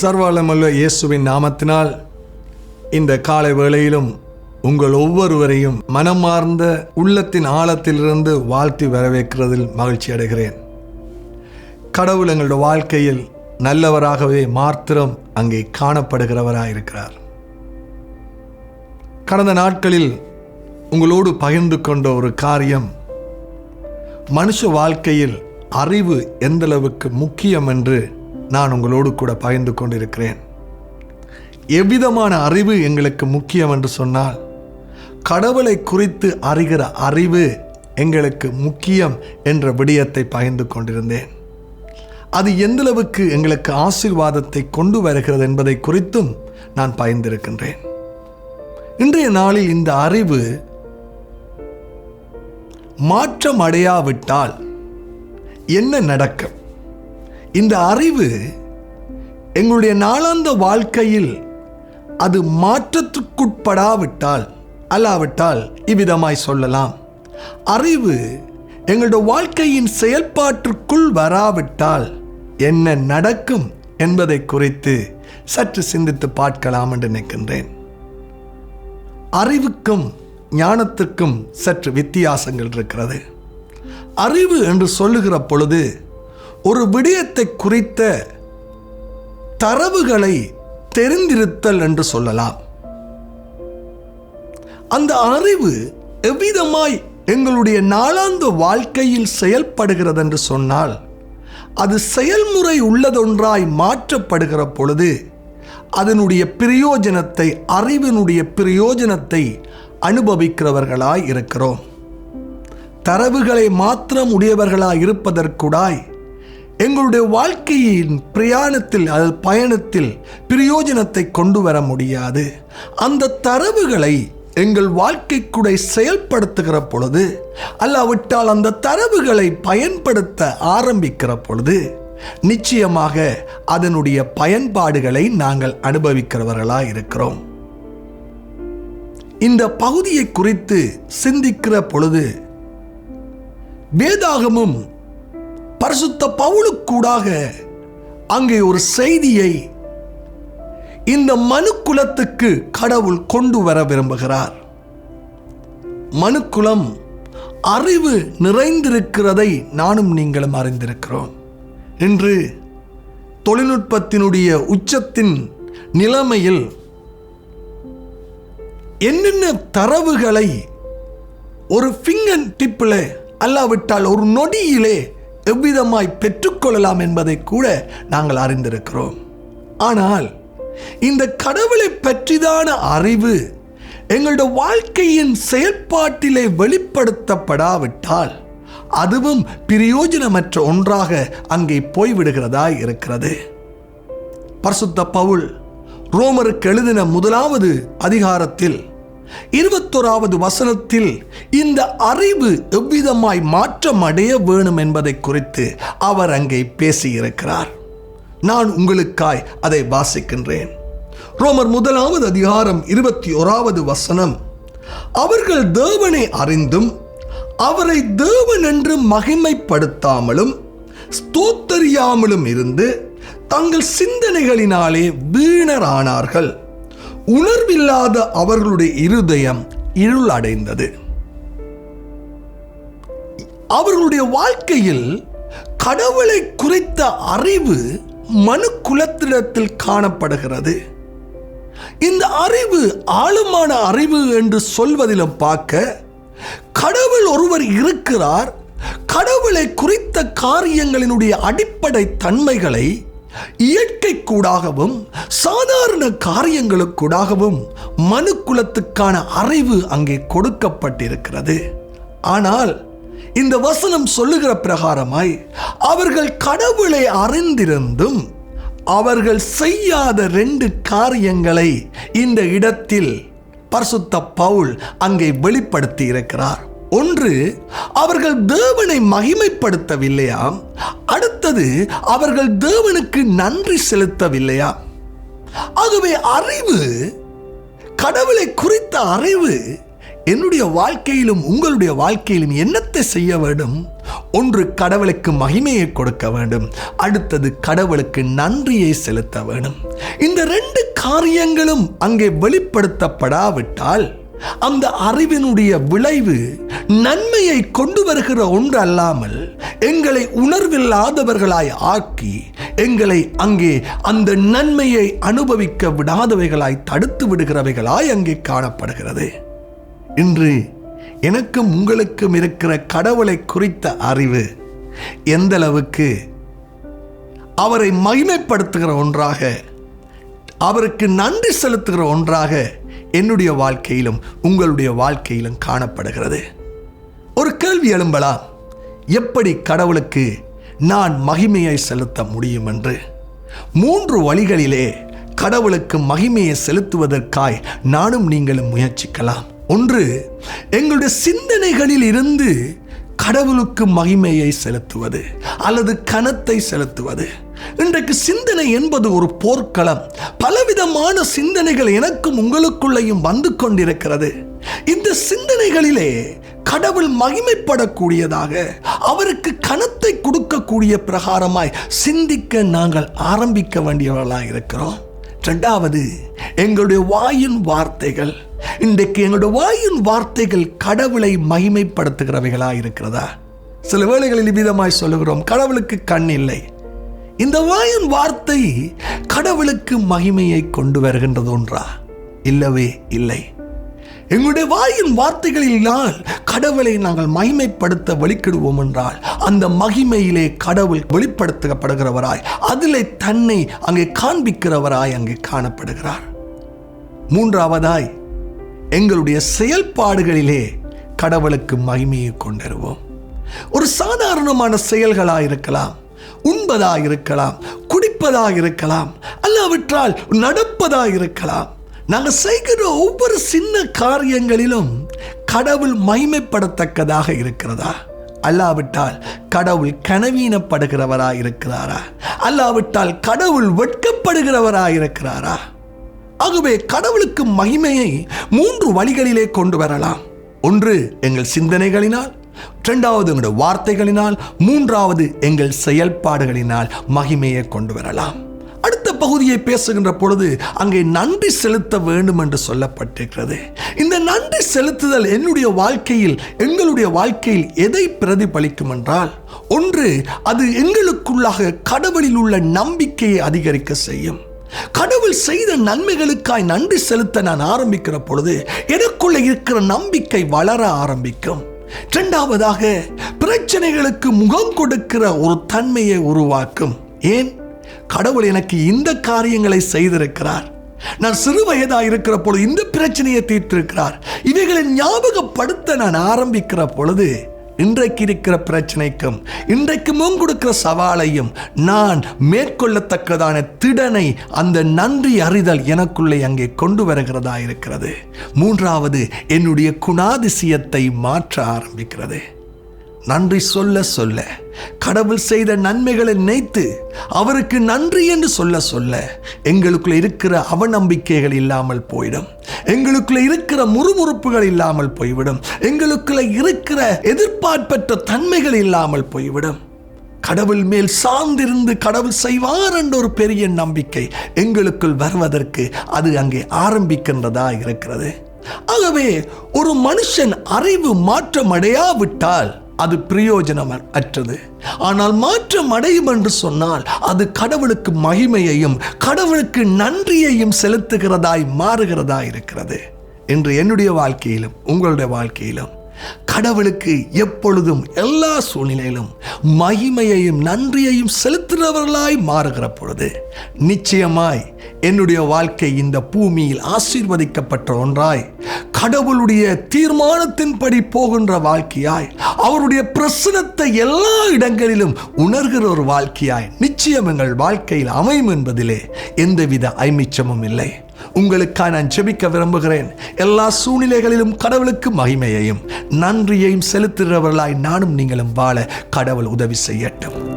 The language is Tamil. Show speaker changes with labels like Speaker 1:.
Speaker 1: சர்வாலமல்ல இயேசுவின் நாமத்தினால் இந்த காலை வேளையிலும் உங்கள் ஒவ்வொருவரையும் மனமார்ந்த உள்ளத்தின் ஆழத்திலிருந்து வாழ்த்தி வரவேற்கிறதில் மகிழ்ச்சி அடைகிறேன். கடவுள் எங்களுடைய வாழ்க்கையில் நல்லவராகவே மாத்திரம் அங்கே காணப்படுகிறவராயிருக்கிறார். கடந்த நாட்களில் உங்களோடு பகிர்ந்து கொண்ட ஒரு காரியம் மனுஷ வாழ்க்கையில் அறிவு எந்தளவுக்கு முக்கியம் என்று நான் உங்களோடு கூட பகிர்ந்து கொண்டிருக்கிறேன். எவ்விதமான அறிவு எங்களுக்கு முக்கியம் என்று சொன்னால் கடவுளை குறித்து அறிகிற அறிவு எங்களுக்கு முக்கியம் என்ற விடயத்தை பகிர்ந்து கொண்டிருந்தேன். அது எந்தளவுக்கு எங்களுக்கு ஆசீர்வாதத்தை கொண்டு வருகிறது என்பதை குறித்தும் நான் பகிர்ந்திருக்கின்றேன். இன்றைய நாளில் இந்த அறிவு மாற்றம் அடையாவிட்டால் என்ன நடக்கும் இந்த அறிவு எங்களுடைய நாளாந்த வாழ்க்கையில் அது மாற்றத்துக்குட்படாவிட்டால் அல்லாவிட்டால் இவ்விதமாய் சொல்லலாம். அறிவு எங்களுடைய வாழ்க்கையின் செயல்பாட்டிற்குள் வராவிட்டால் என்ன நடக்கும் என்பதை குறித்து சற்று சிந்தித்து பார்க்கலாம் என்று நினைக்கின்றேன். அறிவுக்கும் ஞானத்திற்கும் சற்று வித்தியாசங்கள் இருக்கிறது. அறிவு என்று சொல்லுகிற பொழுது ஒரு விடயத்தை குறித்த தரவுகளை தெரிந்திருத்தல் என்று சொல்லலாம். அந்த அறிவு எவ்விதமாய் எங்களுடைய நாளாந்த வாழ்க்கையில் செயல்படுகிறது என்று சொன்னால் அது செயல்முறை உள்ளதொன்றாய் மாற்றப்படுகிற பொழுது அதனுடைய பிரயோஜனத்தை அறிவினுடைய பிரயோஜனத்தை அனுபவிக்கிறவர்களாய் இருக்கிறோம். தரவுகளை மாத்திரம் உடையவர்களாக இருப்பதற்குடாய் எங்களுடைய வாழ்க்கையின் பிரயாணத்தில் அது பயணத்தில் பிரயோஜனத்தை கொண்டு வர முடியாது. அந்த தரவுகளை எங்கள் வாழ்க்கைக்குடை செயல்படுத்துகிற பொழுது அல்லாவிட்டால் அந்த தரவுகளை பயன்படுத்த ஆரம்பிக்கிற பொழுது நிச்சயமாக அதனுடைய பயன்பாடுகளை நாங்கள் அனுபவிக்கிறவர்களாக இருக்கிறோம். இந்த பகுதியை குறித்து சிந்திக்கிற பொழுது வேதாகமும் பரிசுத்த பவுலுக்கூடாக அங்கே ஒரு செய்தியை இந்த மனுக்குலத்துக்கு கடவுள் கொண்டு வர விரும்புகிறார். மனுக்குலம் அறிவு நிறைந்திருக்கிறதை நானும் நீங்களும் அறிந்திருக்கிறோம். இன்று தொழில்நுட்பத்தினுடைய உச்சத்தின் நிலைமையில் என்னென்ன தரவுகளை ஒரு ஃபிங்கர் டிப்பில் அல்லாவிட்டால் ஒரு நொடியிலே எவ்விதமாய் பெற்றுக்கொள்ளலாம் என்பதை கூட நாங்கள் அறிந்திருக்கிறோம். ஆனால் இந்த கடவுளை பற்றிதான அறிவு எங்களுடைய வாழ்க்கையின் செயல்பாட்டிலே வெளிப்படுத்தப்படாவிட்டால் அதுவும் பிரயோஜனமற்ற ஒன்றாக அங்கே போய்விடுகிறதா இருக்கிறது. பரிசுத்த பவுல் ரோமருக்கு எழுதின முதலாவது அதிகாரத்தில் இருபத்தோராவது வசனத்தில் இந்த அறிவு எவ்விதமாய் மாற்றம் அடைய வேணும் என்பதை குறித்து அவர் அங்கே பேசியிருக்கிறார். நான் உங்களுக்காய் அதை வாசிக்கின்றேன். ரோமர் முதலாவது அதிகாரம் இருபத்தி ஓராவது வசனம் அவர்கள் தேவனை அறிந்தும் அவரை தேவன் என்று மகிமைப்படுத்தாமலும் ஸ்தோத்தரியாமலும் இருந்து தங்கள் சிந்தனைகளினாலே வீணரானார்கள். உணர்வில்லாத அவர்களுடைய இருதயம் இருள் அடைந்தது அவர்களுடைய வாழ்க்கையில் கடவுளை குறித்த அறிவு மனு குலத்திடத்தில் காணப்படுகிறது. இந்த அறிவு ஆழமான அறிவு என்று சொல்வதிலும் பார்க்க கடவுள் ஒருவர் இருக்கிறார் கடவுளை குறித்த காரியங்களினுடைய அடிப்படை தன்மைகளை இயற்கைக்கூடாகவும் சாதாரண காரியங்களுக்கூடாகவும் மனு குலத்துக்கான அறிவு அங்கே கொடுக்கப்பட்டிருக்கிறது. ஆனால் இந்த வசனம் சொல்லுகிற பிரகாரமாய் அவர்கள் கடவுளை அறிந்திருந்தும் அவர்கள் செய்யாத ரெண்டு காரியங்களை இந்த இடத்தில் பரிசுத்த பவுல் அங்கே வெளிப்படுத்தி இருக்கிறார் ஒன்று அவர்கள் தேவனை மகிமைப்படுத்தவில்லையாம் அடுத்தது அவர்கள் தேவனுக்கு நன்றி செலுத்தவில்லையா? ஆகவே அறிவு கடவுளை குறித்த அறிவு என்னுடைய வாழ்க்கையிலும் உங்களுடைய வாழ்க்கையிலும் என்னத்தை செய்ய வேண்டும்? ஒன்று கடவுளுக்கு மகிமையை கொடுக்க வேண்டும். அடுத்தது கடவுளுக்கு நன்றியை செலுத்த வேண்டும். இந்த ரெண்டு காரியங்களும் அங்கே வெளிப்படுத்தப்படாவிட்டால் அந்த அறிவினுடைய விளைவு நன்மையை கொண்டு வருகிற ஒன்று அல்லாமல் எங்களை உணர்வில்லாதவர்களாய் ஆக்கி எங்களை அங்கே அந்த நன்மையை அனுபவிக்க விடாதவைகளாய் தடுத்து விடுகிறவைகளாய் அங்கே காணப்படுகிறது. இன்று எனக்கும் உங்களுக்கும் இருக்கிற கடவுளை குறித்த அறிவு எந்த அளவுக்கு அவரை மகிமைப்படுத்துகிற ஒன்றாக அவருக்கு நன்றி செலுத்துகிற ஒன்றாக என்னுடைய வாழ்க்கையிலும் உங்களுடைய வாழ்க்கையிலும் காணப்படுகிறது. ஒரு கேள்வி எழும்பலாம் எப்படி கடவுளுக்கு நான் மகிமையை செலுத்த முடியும் என்று மூன்று வழிகளிலே கடவுளுக்கு மகிமையை செலுத்துவதற்காய் நானும் நீங்களும் முயற்சிக்கலாம். ஒன்று எங்களுடைய சிந்தனைகளில் இருந்து கடவுளுக்கு மகிமையை செலுத்துவது அல்லது கனத்தை செலுத்துவது. இன்றைக்கு சிந்தனை என்பது ஒரு போர்க்களம். பலவிதமான சிந்தனைகள் எனக்கும் உங்களுக்குள்ளேயும் வந்து கொண்டிருக்கிறது. இந்த சிந்தனைகளிலே கடவுள் மகிமைப்படக்கூடியதாக அவருக்கு கனத்தை கொடுக்கக்கூடிய பிரகாரமாய் சிந்திக்க நாங்கள் ஆரம்பிக்க வேண்டியவர்களாக இருக்கிறோம். ரெண்டாவது எங்களுடைய வாயின் வார்த்தைகள் இன்றைக்கு எங்களுடைய வாயின் வார்த்தைகள் கடவுளை மகிமைப்படுத்துகிறவைகளாக இருக்கிறதா? சில வேளைகளில் விதமாய் சொல்லுகிறோம் கடவுளுக்கு கண் இல்லை. இந்த வாயின் வார்த்தை கடவுளுக்கு மகிமையை கொண்டு வருகின்றது ஒன்றா? இல்லவே இல்லை. எங்களுடைய வாயின் வார்த்தைகளினால் கடவுளை நாங்கள் மகிமைப்படுத்த வெளிக்கிடுவோம் என்றால் அந்த மகிமையிலே கடவுள் வெளிப்படுத்தப்படுகிறவராய் அதிலே தன்னை அங்கே காண்பிக்கிறவராய் அங்கே காணப்படுகிறார். மூன்றாவதாய் எங்களுடைய செயல்பாடுகளிலே கடவுளுக்கு மகிமையை கொண்டிருவோம். ஒரு சாதாரணமான செயல்களாக இருக்கலாம் உண்பதாக இருக்கலாம் குடிப்பதாக இருக்கலாம் அல்லாவிட்டால் நடப்பதாக இருக்கலாம். நாங்கள் செய்கிற ஒவ்வொரு சின்ன காரியங்களிலும் கடவுள் மகிமைப்படத்தக்கதாக இருக்கிறதா? அல்லாவிட்டால் கடவுள் கனவீனப்படுகிறவராக இருக்கிறாரா? அல்லாவிட்டால் கடவுள் வெட்கப்படுகிறவராக இருக்கிறாரா? ஆகவே கடவுளுக்கு மகிமையை மூன்று வழிகளிலே கொண்டு வரலாம். ஒன்று எங்கள் சிந்தனைகளினால். இரண்டாவது எங்களுடைய வார்த்தைகளினால். மூன்றாவது எங்கள் செயல்பாடுகளினால் மகிமையை கொண்டு வரலாம். பகுதியை பேசுகின்ற பொழுது அங்கே நன்றி செலுத்த வேண்டும் என்று சொல்லப்பட்டிருக்கிறது. இந்த நன்றி செலுத்துதல் என்னுடைய வாழ்க்கையில் எங்களுடைய வாழ்க்கையில் எதை பிரதிபலிக்கும் என்றால் ஒன்று அது எங்களுக்குள்ளாக கடவுளில் உள்ள நம்பிக்கையை அதிகரிக்க செய்யும். கடவுள் செய்த நன்மைகளுக்காய் நன்றி செலுத்த நான் ஆரம்பிக்கிற பொழுது எனக்குள்ள இருக்கிற நம்பிக்கை வளர ஆரம்பிக்கும். இரண்டாவதாக பிரச்சனைகளுக்கு முகம் கொடுக்கிற ஒரு தன்மையை உருவாக்கும். ஏன்? கடவுள் எனக்கு இந்த காரியங்களை செய்திருக்கிறார். நான் சிறு வயதாக இருக்கிற பொழுது இந்த பிரச்சனையை தீர்த்திருக்கிறார். இவைகளை ஞாபகப்படுத்த நான் ஆரம்பிக்கிற பொழுது இன்றைக்கு இருக்கிற பிரச்சனைக்கும் இன்றைக்கு முன் கொடுக்கிற சவாலையும் நான் மேற்கொள்ளத்தக்கதான திடனை அந்த நன்றி அறிதல் எனக்குள்ளே அங்கே கொண்டு வருகிறதா இருக்கிறது. மூன்றாவது என்னுடைய குணாதிசயத்தை மாற்ற ஆரம்பிக்கிறது. நன்றி சொல்ல சொல்ல கடவுள் செய்த நன்மைகளை நினைத்து அவருக்கு நன்றி என்று சொல்ல சொல்ல எங்களுக்குள்ள இருக்கிற அவநம்பிக்கைகள் இல்லாமல் போயிடும். எங்களுக்குள்ள இருக்கிற முறுமுறுப்புகள் இல்லாமல் போய்விடும். எங்களுக்குள்ள இருக்கிற எதிர்பார்ப்பற்ற தன்மைகள் இல்லாமல் போய்விடும். கடவுள் மேல் சார்ந்திருந்து கடவுள் செய்வார் என்ற ஒரு பெரிய நம்பிக்கை எங்களுக்குள் வருவதற்கு அது அங்கே ஆரம்பிக்கின்றதா இருக்கிறது. ஆகவே ஒரு மனுஷன் அறிவு மாற்றமடையாவிட்டால் அது பிரயோஜனம் அற்றது ஆனால் மாற்றம் அடையும் என்று சொன்னால் அது கடவுளுக்கு மகிமையையும் கடவுளுக்கு நன்றியையும் செலுத்துகிறதாய் மாறுகிறதா இருக்கிறது என்று என்னுடைய வாழ்க்கையிலும் உங்களுடைய வாழ்க்கையிலும் கடவுளுக்கு எப்பொழுதும் எல்லா சூழ்நிலையிலும் மகிமையையும் நன்றியையும் செலுத்துகிறவர்களாய் மாறுகிற பொழுது நிச்சயமாய் என்னுடைய வாழ்க்கை இந்த பூமியில் ஆசீர்வதிக்கப்பட்ட ஒன்றாய் கடவுளுடைய தீர்மானத்தின்படி போகின்ற வாழ்க்கையாய் அவருடைய பிரசனத்தை எல்லா இடங்களிலும் உணர்கிற ஒரு வாழ்க்கையாய் நிச்சயம் எங்கள் வாழ்க்கையில் அமையும் என்பதிலே எந்தவித ஐமிச்சமும் இல்லை. உங்களுக்காக நான் ஜெபிக்க விரும்புகிறேன். எல்லா சூழ்நிலைகளிலும் கடவுளுக்கு மகிமையையும் நன்றியையும் செலுத்துகிறவர்களாய் நானும் நீங்களும் வாழ கடவுள் உதவி செய்யட்டும்.